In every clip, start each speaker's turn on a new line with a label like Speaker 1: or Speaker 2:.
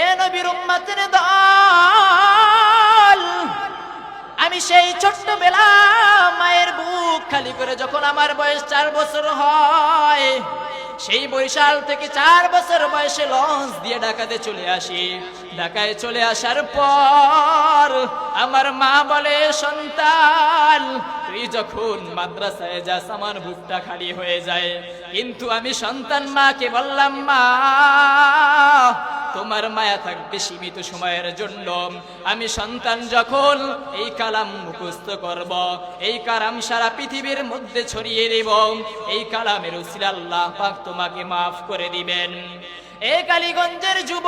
Speaker 1: এ নবীর উম্মতের দল। আমি সেই ছোট্টবেলা মায়ের বুক খালি করে যখন আমার বয়স চার বছর হয়, সেই বৈশাল থেকে চার বছর বয়সে লঞ্চ দিয়ে ঢাকাতে চলে আসি। ঢাকায় চলে আসার পর আমার মা বলে, সন্তান, তুই যখন মাদ্রাসায় যাস, আমার বুকটা খালি হয়ে যায়। কিন্তু আমি সন্তান মাকে বললাম, মা তোমার মায়া থাকবে সীমিত সময়ের জন্য। আমি সন্তান যখন এই কালাম মুখস্থ করব, এই কালাম সারা পৃথিবীর মধ্যে ছড়িয়ে দেব, এই কালামের উসিল আল্লাহ পাক তোমাকে মাফ করে দিবেন। এ কালীগঞ্জের যুব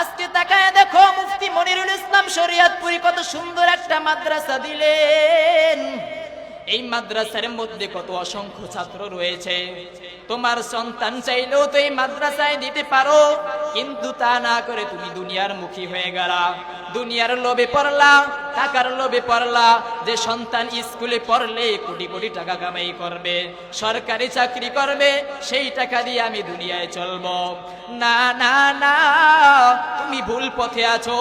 Speaker 1: আজকে তাকায় দেখো মুফতি মনিরুল ইসলাম শরিয়াতপুরি কত সুন্দর একটা মাদ্রাসা দিলেন। এই মাদ্রাসার মধ্যে কত অসংখ্য ছাত্র রয়েছে। তোমার সন্তান চাইলেও তো এই মাদ্রাসায় দিতে পারো। কিন্তু তা না করে তুমি দুনিয়ার মুখী হয়ে গেলা। দুনিয়ার লোভে পড়লা, টাকার লোভে পড়লা। যে সন্তান স্কুলে পড়লে কোটি কোটি টাকা কামাই করবে, সরকারি চাকরি করবে, সেই টাকা দিয়ে আমি দুনিয়ায় চলবো। না না না, তুমি ভুল পথে আছো।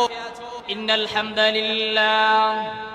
Speaker 1: ইন্নাল হামদালিল্লাহ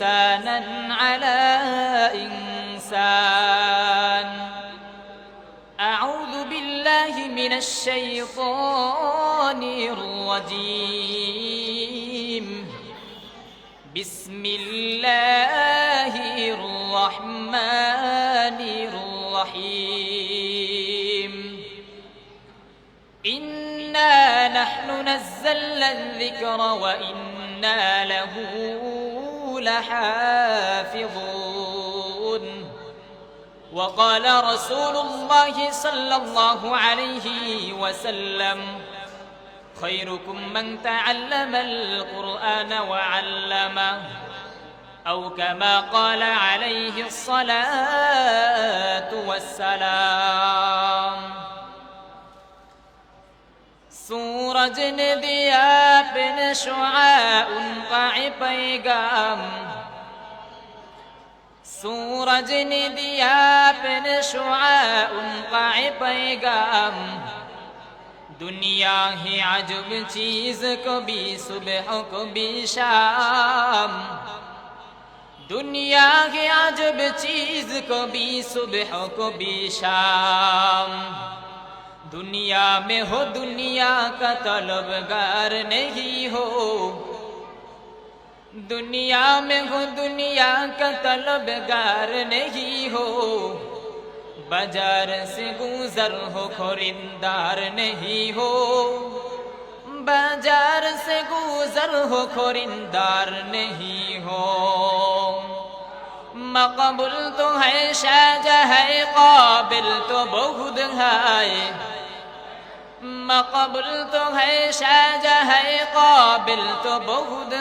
Speaker 1: وإنسانا على إنسان. أعوذ بالله من الشيطان الرجيم. بسم الله الرحمن الرحيم. إنا نحن نزلنا الذكر وإنا له لحافظون. وقال رسول الله صلى الله عليه وسلم خيركم من تعلم القرآن وعلمه أو كما قال عليه الصلاة والسلام. सूरज ने दिया बिन शुआ उनका पैगाम सूरज ने दिया बिन शुआ उनका पैगाम दुनिया है अजब चीज कभी सुबह कभी शाम दुनिया है अजब चीज कभी सुबह कभी शाम दुनिया में हो दुनिया का तलबगार नहीं हो दुनिया में हो दुनिया का तलबगार नहीं हो बाजार से गुजर हो खरीदार नहीं हो बाजार से गुजर हो खरीदार नहीं हो मकबुल तो है शाज है काबिल तो बहुत है মকবুল তো হে সাজ হে কবিল তো বহুদ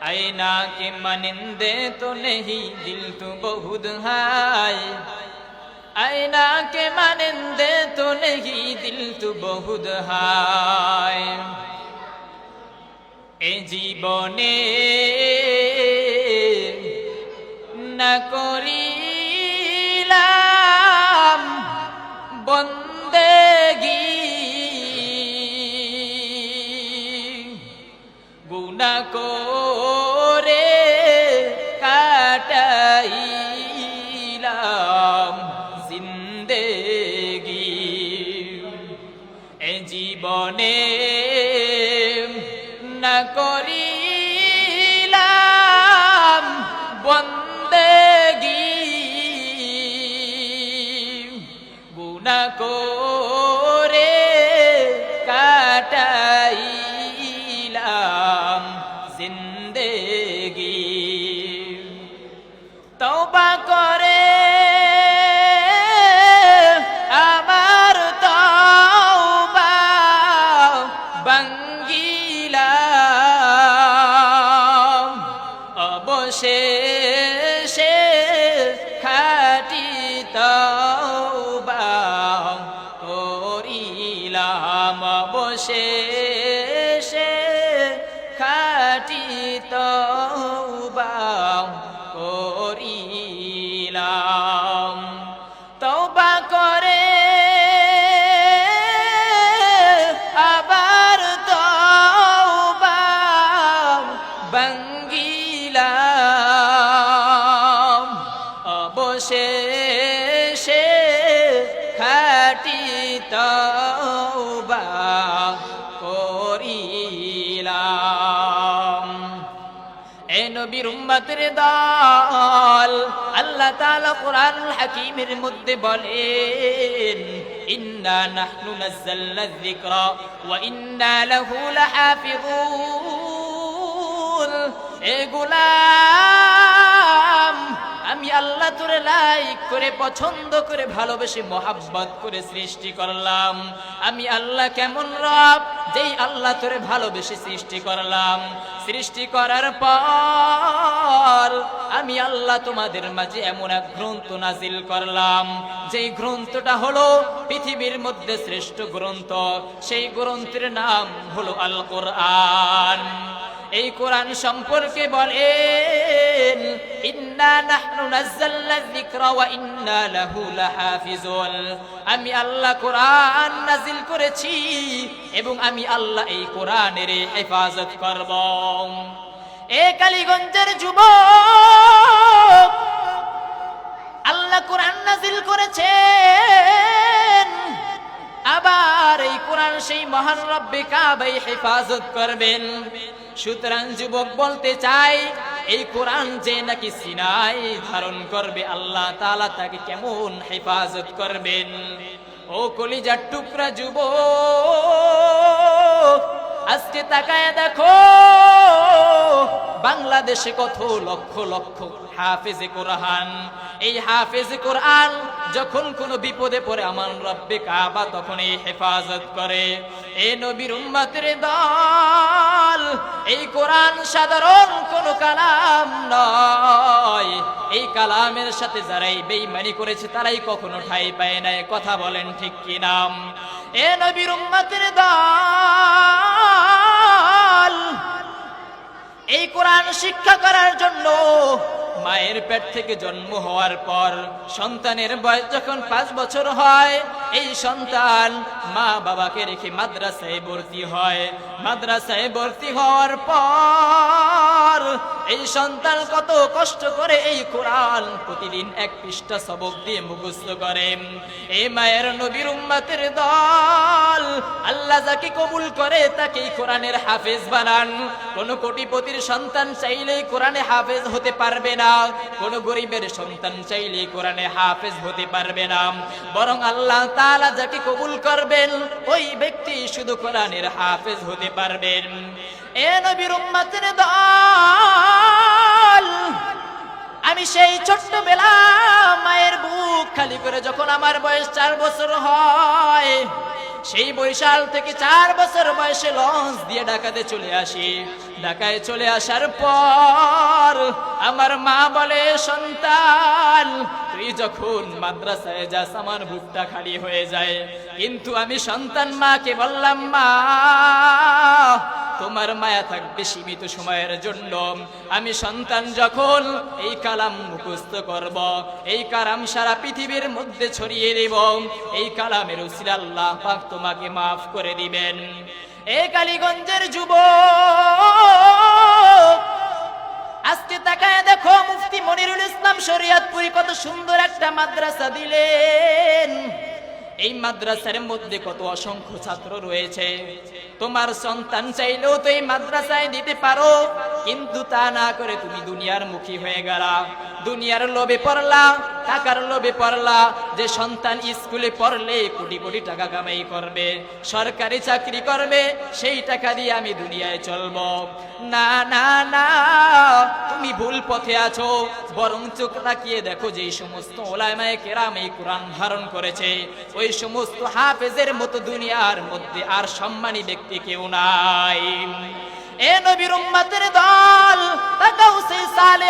Speaker 1: আইনা কি মানিন্দে তো নেই দিল তো আইনা কে মানিন্দে তো নেই দিল তো বহুদ হাই এ জীবনে নবীর উম্মতের দল। আল্লাহ তাআলা কোরআনুল হাকীমের মধ্যে বলেন, ইন্না নাহনু নাযালনা যিকরা ওয়া ইন্না লাহু লাহাফিজুন। এ গোলাম, আমি আল্লাহ তোরে লাইক করে, পছন্দ করে, ভালোবেসে, মোহাব্বত করে সৃষ্টি করলাম। আমি আল্লাহ কেমন রব? যেই আল্লাহ তোরে ভালোবেসে সৃষ্টি করলাম, সৃষ্টি করার পর আমি আল্লাহ তোমাদের মাঝে এমন এক গ্রন্থ নাজিল করলাম। যেই গ্রন্থটা হলো পৃথিবীর মধ্যে শ্রেষ্ঠ গ্রন্থ, সেই গ্রন্থের নাম হলো আল কোরআন এই কোরআন সম্পর্কে বলেন, ইন্না নাহনু নাযালনা যিকরা ওয়া ইন্না লাহু লাহাফিজুন। আমি আল্লাহ কোরআন নাজিল করেছি এবং আমি আল্লাহ এই কোরআনের হেফাজত করব। এ কালীগঞ্জের যুবক, আল্লাহ কোরআন নাজিল করেছেন আবার এই কোরআন সেই মহান রব্বে কাবাই হেফাজত করবেন। সুতরাং যুবক বলতে চাই, এই কোরআন যে নাকি সিনাই ধারণ করবে, আল্লাহ তাআলা তাকে কেমন হেফাজত করবেন? ও কলিজার টুকরা যুবক, আজকে তাকায় দেখো, বাংলাদেশে কত লক্ষ লক্ষ হাফেজে কোরআন। এই হাফেজে কোরআন যখন কোনো বিপদে পড়ে, আমার রব্বে কাবা তখন এই হেফাজত করে। এ নবীর উম্মতের দল, এই কোরআন সাধারণ কোন কালাম নয়। এই কালামের সাথে যারাই বেইমানি করেছে, তারাই কখনো ঠাই পায় নাই কথা বলেন ঠিক কি নাম এ নবীর উম্মতের দল, এই কোরআন শিক্ষা করার জন্য মায়ের পেট থেকে জন্ম হওয়ার পর সন্তানের বয়স যখন পাঁচ বছর হয়, এই সন্তান মা বাবাকে রেখে মাদ্রাসায় ভর্তি হয়। মাদ্রাসায় ভর্তি হওয়ার পর এই সন্তান কত কষ্ট করে এই কোরআন প্রতিদিন এক পৃষ্ঠা সবক দিয়ে মুখস্থ করে। এই মায়ের নবীর উম্মতের দল, আল্লাহ যাকে কবুল করে তাকে কোরআনের হাফেজ বানান। কোন কোটিপতির সন্তান চাইলেই কোরআনে হাফেজ হতে পারবে না। কোন গরিবের সন্তান চাইলেই কোরআনে হাফেজ হতে পারবে না। বরং আল্লাহ তাআলা যাকে কবুল করবেন, ওই ব্যক্তি শুধু কোরআনের হাফেজ হতে পারবেন। এ আমি সেই ছোট্ট ছোট্টবেলা মায়ের বুক খালি করে যখন আমার বয়স চার বছর হয়, সেই বৈশাল থেকে চার বছর বয়সে লঞ্চ দিয়ে ঢাকাতে চলে আসি। ঢাকায় চলে আসার পর আমার মা বলে, সন্তান, তুই যখন মাদ্রাসায় যাস, আমার বুকটা খালি হয়ে যায়। কিন্তু আমি সন্তান মাকে বললাম, মা তোমার মায়া থাকবে সীমিত সময়ের জন্য। আমি সন্তান যখন এই কালাম মুখস্থ করব, এই কালাম সারা পৃথিবীর মধ্যে ছড়িয়ে দেব, এই কালামের উসিল আল্লাহ পাক তোমাকে মাফ করে দিবেন। এ কালীগঞ্জের যুব আজকে তাকায় দেখো মুফতি মনিরুল ইসলাম শরিয়াতপুরি কত সুন্দর একটা মাদ্রাসা দিলেন। এই মাদ্রাসার মধ্যে কত অসংখ্য ছাত্র রয়েছে। তোমার সন্তান চাইলেও তো এই মাদ্রাসায় দিতে পারো। কিন্তু তা না করে তুমি দুনিয়ার মুখী হয়ে গেলা। দুনিয়ার লোভে পড়লা, টাকার লোভে পড়লা। যে সন্তান স্কুলে পড়লে কোটি কোটি টাকা কামাই করবে, সরকারি চাকরি করবে, সেই টাকা দিয়ে আমি দুনিয়ায় চলবো। না না না, তুমি ভুল পথে আছো বরং চোখ তাকিয়ে দেখো যে সমস্ত ওলামায়ে কেরাম এই কোরআন ধারণ করেছে। ওই সমস্ত হাফেজের মতো দুনিয়ার মধ্যে আর সম্মানী ব্যক্তি কেউ নাই। এ নবীর দল সালে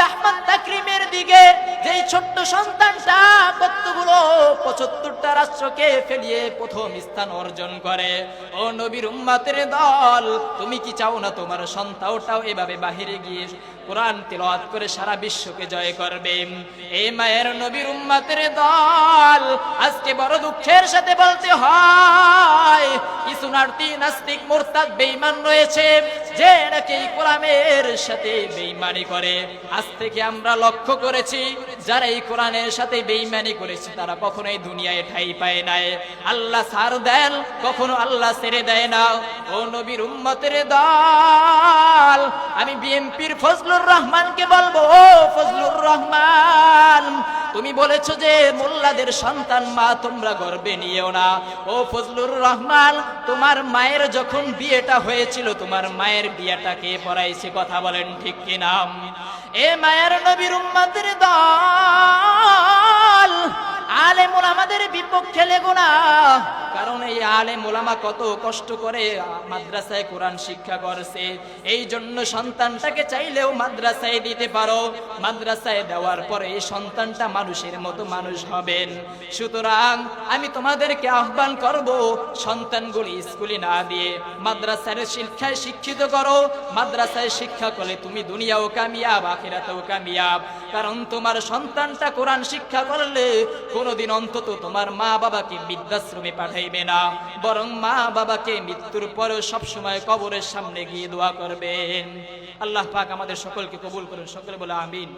Speaker 1: দিকে ছোট্ট চতুর্থটা রাষ্ট্রকে ফেলিয়ে প্রথম স্থান অর্জন করে। ও নবীর দল, তুমি কি চাও না তোমার সন্তানটাও এভাবে বাহিরে গিয়ে কোরআন তেলাওয়াত করে সারা বিশ্বকে জয় করবে? এই মায়ের নবীর উম্মাতের দল, আজকে বড় দুঃখের সাথে বলতে হয় ইসুনার্তি নাস্তিক মোরতাদ বেঈমান রয়েছে। যে নাকি এই কোরআনের সাথে বেঈমানি করে। আজ থেকে আমরা লক্ষ্য করেছি, যারা এই কোরআনের সাথে বেঈমানি করেছে, তারা কখনোই দুনিয়ায় ঠাই পায় নাই। আল্লাহ সার দেন, কখনো আল্লাহ ছেড়ে দেয় না। ও নবীর উম্মতের দল, আমি বিএমপির ফজলুর রহমানকে বলব, ও ফজলুর রহমান তুমি বলেছ যে মোল্লাদের সন্তান মা, তোমরা গর্বে নিয়েও না। ও ফজলুর রহমান, তোমার মায়ের যখন বিয়েটা হয়েছিল, তোমার মায়ের বিয়েটা কে পড়াইছে কথা বলেন ঠিক কিনা এ মায়ের নবীর উম্মাদের দল, আলেমুল আমাদের বিপক্ষে লেগো না। কারণ এই আলেম ওলামা কত কষ্ট করে মাদ্রাসায় কোরআন শিক্ষা করছে। এই জন্য সন্তানটাকে চাইলেও মাদ্রাসায় দিতে পারো। মাদ্রাসায় দেওয়ার পরে এই সন্তানটা মানুষের মতো মানুষ হবেন। সুতরাং আমি তোমাদেরকে আহ্বান করব, সন্তানগুলি স্কুলে না দিয়ে মাদ্রাসার শিক্ষায় শিক্ষিত করো। মাদ্রাসায় শিক্ষা করলে তুমি দুনিয়াও কামিয়াব, আখিরাতেও কামিয়াব। কারণ তোমার সন্তানটা কোরআন শিক্ষা করলে কোনোদিন অন্তত তোমার মা বাবাকে বৃদ্ধাশ্রমে পাঠাইবে না। বরং মা বাবাকে মৃত্যুর পরেও সবসময় কবরের সামনে গিয়ে দোয়া করবেন। আল্লাহ পাক আমাদের সকলকে কবুল করুন। সকলে বলে আমিন।